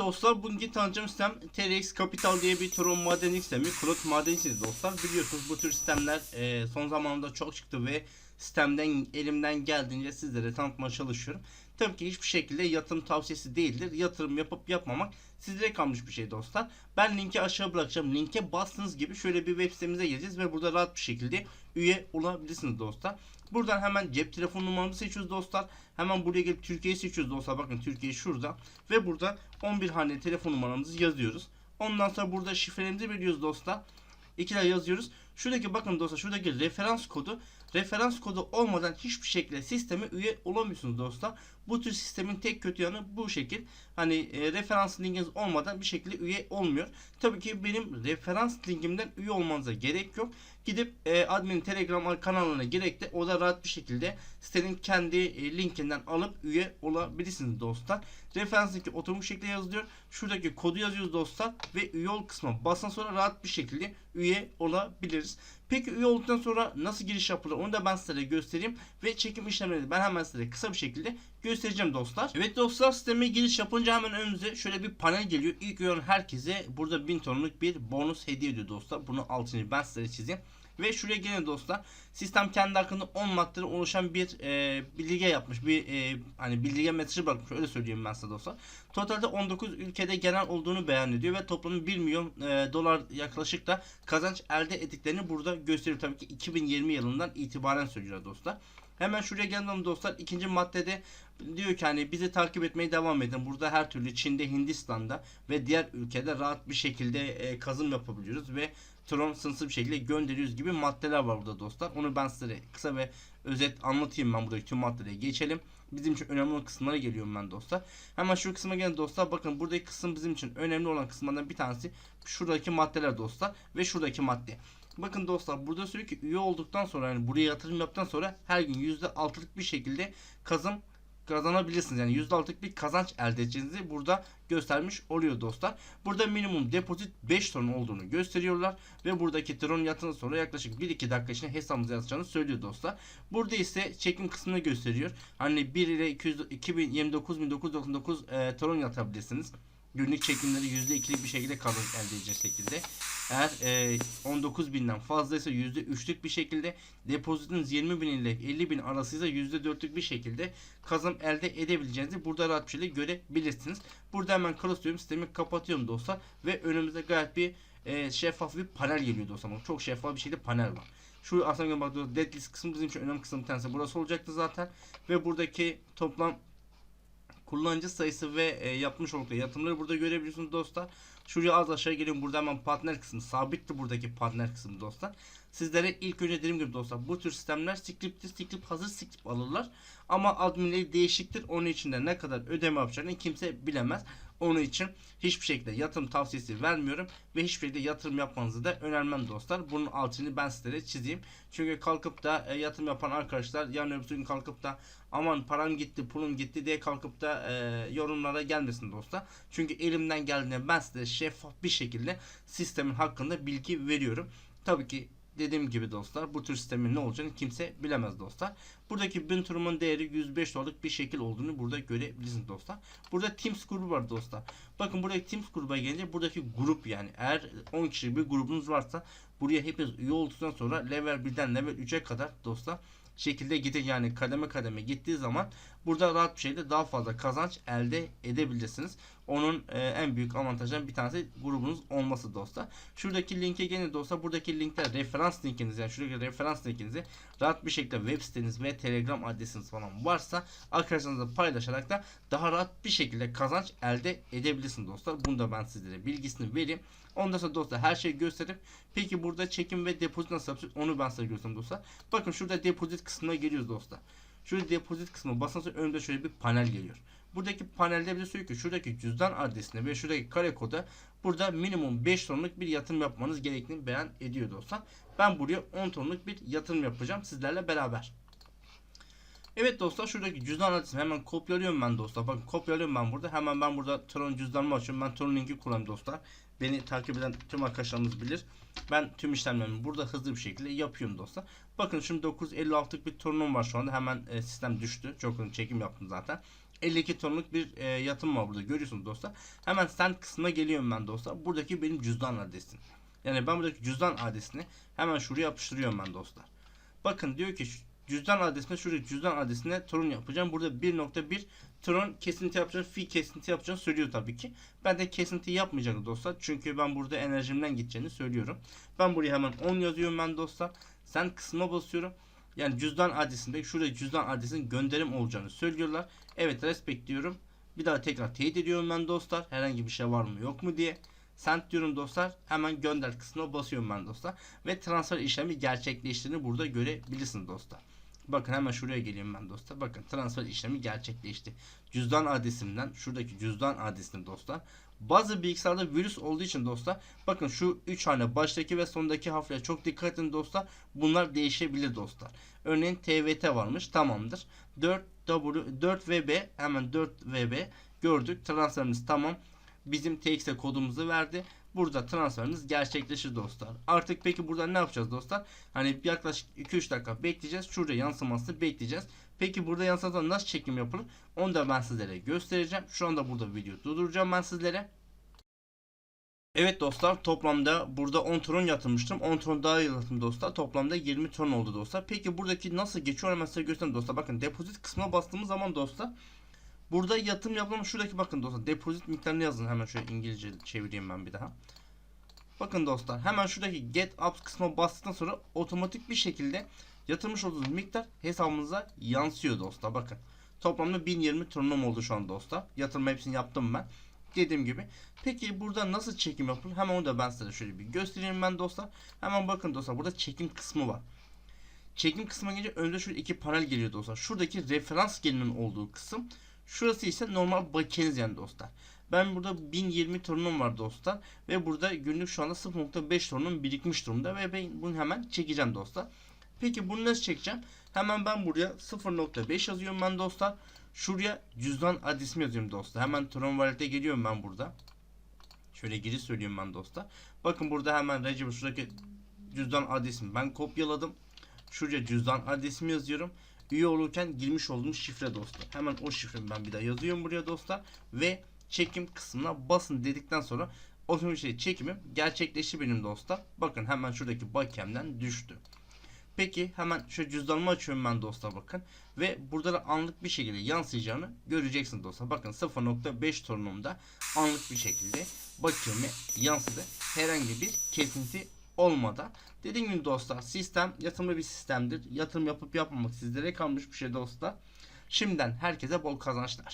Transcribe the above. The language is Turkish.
dostlar bugünkü tanıtacağım sistem TRX Capital diye bir Tron maden sistemi. Cloud maden sistemi dostlar. Biliyorsunuz bu tür sistemler e, son zamanlarda çok çıktı ve sistemden elimden geldiğince sizlere tanıtmaya çalışıyorum. Tabii ki hiçbir şekilde yatırım tavsiyesi değildir. Yatırım yapıp yapmamak sizlere kalmış bir şey dostlar. Ben linki aşağı bırakacağım. Linke bastığınız gibi şöyle bir web sitemize gireceğiz ve burada rahat bir şekilde üye olabilirsiniz dostlar. Buradan hemen cep telefon numaramızı seçiyoruz dostlar. Hemen buraya gelip Türkiye'yi seçiyoruz dostlar. Bakın Türkiye şurada. Ve burada 11 haneli telefon numaramızı yazıyoruz. Ondan sonra burada şifrelerimizi veriyoruz dostlar. İkiler yazıyoruz. Şuradaki bakın dostlar şuradaki referans kodu referans kodu olmadan hiçbir şekilde sisteme üye olamıyorsunuz dostlar. Bu tür sistemin tek kötü yanı bu şekil. Hani e, referans linkiniz olmadan bir şekilde üye olmuyor. Tabii ki benim referans linkimden üye olmanıza gerek yok. Gidip e, admin telegram kanalına gerek de o da rahat bir şekilde sitenin kendi e, linkinden alıp üye olabilirsiniz dostlar. Referans linki otomatik şekilde yazılıyor. Şuradaki kodu yazıyoruz dostlar ve üye ol kısmına basın sonra rahat bir şekilde üye olabiliriz. Peki üye olduktan sonra nasıl giriş yapılır onu da ben size göstereyim ve çekim işlemlerini ben hemen size kısa bir şekilde göstereceğim dostlar. Evet dostlar sisteme giriş yapınca hemen önümüze şöyle bir panel geliyor. İlk olan herkese burada 1000 tonluk bir bonus hediye ediyor dostlar. Bunu altını ben size çizeyim. Ve şuraya gelin dostlar. Sistem kendi hakkında 10 maddeden oluşan bir e, bilgi yapmış. Bir e, hani bilgi metresi bırakmış. Öyle söyleyeyim ben size dostlar. Totalde 19 ülkede genel olduğunu beyan ediyor ve toplamda 1 milyon e, dolar yaklaşık da kazanç elde ettiklerini burada gösteriyor. Tabii ki 2020 yılından itibaren söylüyor dostlar. Hemen şuraya geldim dostlar. İkinci maddede diyor ki hani bizi takip etmeye devam edin. Burada her türlü Çin'de, Hindistan'da ve diğer ülkede rahat bir şekilde e, kazım yapabiliyoruz ve Tron sınırsız bir şekilde gönderiyoruz gibi maddeler var burada dostlar. Onu ben size kısa ve özet anlatayım ben buradaki tüm maddelere geçelim. Bizim için önemli olan kısımlara geliyorum ben dostlar. Hemen şu kısma gelin dostlar. Bakın buradaki kısım bizim için önemli olan kısımlardan bir tanesi şuradaki maddeler dostlar ve şuradaki madde. Bakın dostlar burada söylüyor ki üye olduktan sonra yani buraya yatırım yaptıktan sonra her gün %6'lık bir şekilde kazım kazanabilirsiniz. Yani %6'lık bir kazanç elde edeceğinizi burada göstermiş oluyor dostlar. Burada minimum depozit 5 ton olduğunu gösteriyorlar ve buradaki tron yatırım sonra yaklaşık 1-2 dakika içinde hesabınıza yazacağını söylüyor dostlar. Burada ise çekim kısmını gösteriyor. Hani 1 ile 200, 2029.999 e, tron yatabilirsiniz günlük çekimleri %2'lik bir şekilde kazanç elde edecek şekilde. Eğer e, 19 binden fazlaysa %3'lük bir şekilde depozitiniz 20 bin ile 50 bin arasıysa %4'lük bir şekilde kazanım elde edebileceğinizi burada rahat bir şekilde görebilirsiniz. Burada hemen close diyorum sistemi kapatıyorum dostlar ve önümüzde gayet bir e, şeffaf bir panel geliyor dostlar. Çok şeffaf bir şekilde panel var. Şu aslında bak deadlist kısmı bizim için önemli kısım bir tanesi burası olacaktı zaten ve buradaki toplam kullanıcı sayısı ve e, yapmış oldukları yatırımları burada görebiliyorsunuz dostlar. Şuraya az aşağı geliyorum. Burada hemen partner kısmı. Sabitti buradaki partner kısmı dostlar. Sizlere ilk önce dediğim gibi dostlar bu tür sistemler scriptli script hazır script alırlar. Ama adminleri değişiktir. Onun için de ne kadar ödeme yapacağını kimse bilemez. Onun için hiçbir şekilde yatırım tavsiyesi vermiyorum ve hiçbir şekilde yatırım yapmanızı da önermem dostlar. Bunun altını ben sizlere çizeyim. Çünkü kalkıp da e, yatırım yapan arkadaşlar yarın öbür gün kalkıp da aman param gitti pulum gitti diye kalkıp da e, yorumlara gelmesin dostlar. Çünkü elimden geldiğinde ben size şeffaf bir şekilde sistemin hakkında bilgi veriyorum. Tabii ki dediğim gibi dostlar bu tür sistemin ne olacağını kimse bilemez dostlar. Buradaki bin turumun değeri 105 dolarlık bir şekil olduğunu burada görebilirsiniz dostlar. Burada Teams grubu var dostlar. Bakın buradaki Teams gruba gelince buradaki grup yani eğer 10 kişi bir grubunuz varsa buraya hepiniz üye olduktan sonra level 1'den level 3'e kadar dostlar şekilde gidin yani kademe kademe gittiği zaman burada rahat bir şekilde daha fazla kazanç elde edebilirsiniz. Onun e, en büyük avantajlarından bir tanesi grubunuz olması dostlar. Şuradaki linke gelin dostlar. Buradaki linkler referans linkiniz yani şuradaki referans linkinizi rahat bir şekilde web siteniz ve telegram adresiniz falan varsa arkadaşlarınızla paylaşarak da daha rahat bir şekilde kazanç elde edebilirsiniz dostlar. Bunu da ben sizlere bilgisini vereyim. Ondan sonra dostlar her şeyi gösterip peki burada çekim ve depozit nasıl yapacağız onu ben size göstereyim dostlar. Bakın şurada depozit kısmına geliyoruz dostlar. Şurada depozit kısmı basınca önünde şöyle bir panel geliyor. Buradaki panelde bize söylüyor ki şuradaki cüzdan adresine ve şuradaki kare koda burada minimum 5 tonluk bir yatırım yapmanız gerektiğini beyan ediyor dostlar. Ben buraya 10 tonluk bir yatırım yapacağım sizlerle beraber. Evet dostlar şuradaki cüzdan adresini hemen kopyalıyorum ben dostlar. Bakın kopyalıyorum ben burada. Hemen ben burada Tron cüzdanımı açıyorum. Ben Tron linki kullanıyorum dostlar. Beni takip eden tüm arkadaşlarımız bilir. Ben tüm işlemlerimi burada hızlı bir şekilde yapıyorum dostlar. Bakın şimdi 956'lık bir Tron'um var şu anda. Hemen e, sistem düştü. Çok çekim yaptım zaten. 52 tonluk bir e, yatım var burada görüyorsunuz dostlar. Hemen send kısmına geliyorum ben dostlar. Buradaki benim cüzdan adresim. Yani ben buradaki cüzdan adresini hemen şuraya yapıştırıyorum ben dostlar. Bakın diyor ki cüzdan adresine şuraya cüzdan adresine Tron yapacağım. Burada 1.1 Tron kesinti yapacağım. Fi kesinti yapacağım söylüyor tabii ki. Ben de kesinti yapmayacağım dostlar. Çünkü ben burada enerjimden gideceğini söylüyorum. Ben buraya hemen 10 yazıyorum ben dostlar. Sen kısma basıyorum. Yani cüzdan adresinde şuraya cüzdan adresinin gönderim olacağını söylüyorlar. Evet respect diyorum. Bir daha tekrar teyit ediyorum ben dostlar. Herhangi bir şey var mı yok mu diye. Send diyorum dostlar. Hemen gönder kısmına basıyorum ben dostlar. Ve transfer işlemi gerçekleştiğini burada görebilirsiniz dostlar. Bakın hemen şuraya geleyim ben dostlar. Bakın transfer işlemi gerçekleşti. Cüzdan adresimden şuradaki cüzdan adresini dostlar. Bazı bilgisayarda virüs olduğu için dostlar bakın şu 3 hane baştaki ve sondaki harflere çok dikkat edin dostlar. Bunlar değişebilir dostlar. Örneğin TVT varmış tamamdır. 4 W 4 VB hemen 4 VB gördük. Transferimiz tamam. Bizim TX'e kodumuzu verdi. Burada transferimiz gerçekleşir dostlar. Artık peki burada ne yapacağız dostlar? Hani yaklaşık 2-3 dakika bekleyeceğiz. Şurada yansımasını bekleyeceğiz. Peki burada yansımadan nasıl çekim yapılır? Onu da ben sizlere göstereceğim. Şu anda burada video durduracağım ben sizlere. Evet dostlar toplamda burada 10 ton yatırmıştım. 10 ton daha yatırdım dostlar. Toplamda 20 ton oldu dostlar. Peki buradaki nasıl geçiyor hemen size göstereyim dostlar. Bakın depozit kısmına bastığımız zaman dostlar. Burada yatırım yapılan şuradaki bakın dostlar. Depozit miktarını yazın. Hemen şöyle İngilizce çevireyim ben bir daha. Bakın dostlar hemen şuradaki get up kısmına bastıktan sonra otomatik bir şekilde yatırmış olduğunuz miktar hesabınıza yansıyor dostlar. Bakın toplamda 1020 tonum oldu şu an dostlar. Yatırma hepsini yaptım ben. Dediğim gibi. Peki burada nasıl çekim yapılır? Hemen onu da ben size şöyle bir göstereyim ben dostlar. Hemen bakın dostlar burada çekim kısmı var. Çekim kısmına gelince önde şöyle iki panel geliyor dostlar. Şuradaki referans gelimin olduğu kısım. Şurası ise normal bakiyeniz yani dostlar. Ben burada 1020 torunum var dostlar. Ve burada günlük şu anda 0.5 torunum birikmiş durumda. Ve ben bunu hemen çekeceğim dostlar. Peki bunu nasıl çekeceğim? Hemen ben buraya 0.5 yazıyorum ben dostlar. Şuraya cüzdan adresimi yazıyorum dostlar. Hemen Tron Wallet'e geliyorum ben burada. Şöyle giriş söyleyeyim ben dostlar. Bakın burada hemen Recep şuradaki cüzdan adresimi ben kopyaladım. Şuraya cüzdan adresimi yazıyorum. Üye olurken girmiş olduğum şifre dostlar. Hemen o şifremi ben bir daha yazıyorum buraya dostlar. Ve çekim kısmına basın dedikten sonra otomatik çekimim gerçekleşti benim dostlar. Bakın hemen şuradaki bakiyemden düştü. Peki hemen şu cüzdanımı açıyorum ben dostlar bakın. Ve burada da anlık bir şekilde yansıyacağını göreceksiniz dostlar. Bakın 0.5 torunumda anlık bir şekilde bakiyeme yansıdı. Herhangi bir kesinti olmadan. Dediğim gibi dostlar sistem yatırımlı bir sistemdir. Yatırım yapıp yapmamak sizlere kalmış bir şey dostlar. Şimdiden herkese bol kazançlar.